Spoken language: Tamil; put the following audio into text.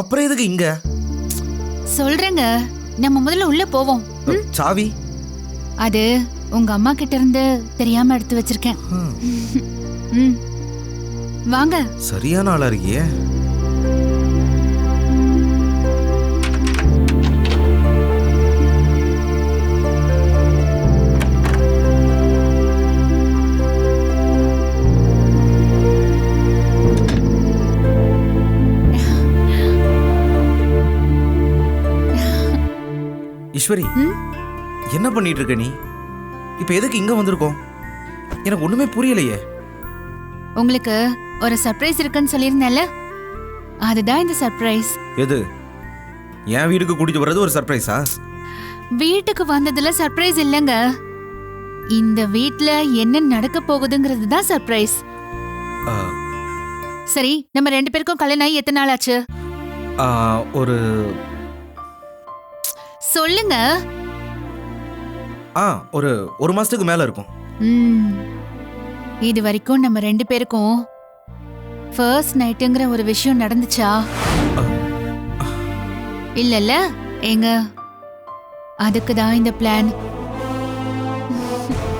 அப்புறம் எதுக்கு இங்க? சொல்றேங்க. நம்ம முதல்ல உள்ள போவோம்? சாவி? அது உங்க அம்மா கிட்ட இருந்து தெரியாம எடுத்து வச்சிருக்கேன். வாங்க. சரியான ஆளா இருக்கியே? ஈஸ்வரி? என்ன பண்ணிட்டு இருக்க நீ? இப்ப எதுக்கு இங்க வந்திருக்கோம்? எனக்கு ஒண்ணுமே புரியலையே. உங்களுக்கு ஒரு சர்ப்ரைஸ் இருக்குன்னு சொல்லியிருந்தேன்ல? அதுதான் இந்த சர்ப்ரைஸ் எது? என் வீட்டுக்கு கூட்டிட்டு வர்றது ஒரு சர்ப்ரைஸா வீட்டுக்கு வந்ததுல சர்ப்ரைஸ் இல்லைங்க. இந்த வீட்ல என்ன நடக்க போகுதுங்கிறது தான் சர்ப்ரைஸ் சரி நம்ம ரெண்டு பேருக்கும் கல்யாணம் ஆகி எத்தனை நாள் ஆச்சு? ஒரு சொல்லுங்க. ஆ ஒரு ஒரு மாசத்துக்கு மேல இருக்கும். ம். இது வரைக்கும் நம்ம ரெண்டு பேருக்கும் ஃபர்ஸ்ட் நைட்டுங்கிற ஒரு விஷயம் நடந்துச்சா? இல்லல்ல ஏங்க. அதுக்கு தான் இந்த பிளான்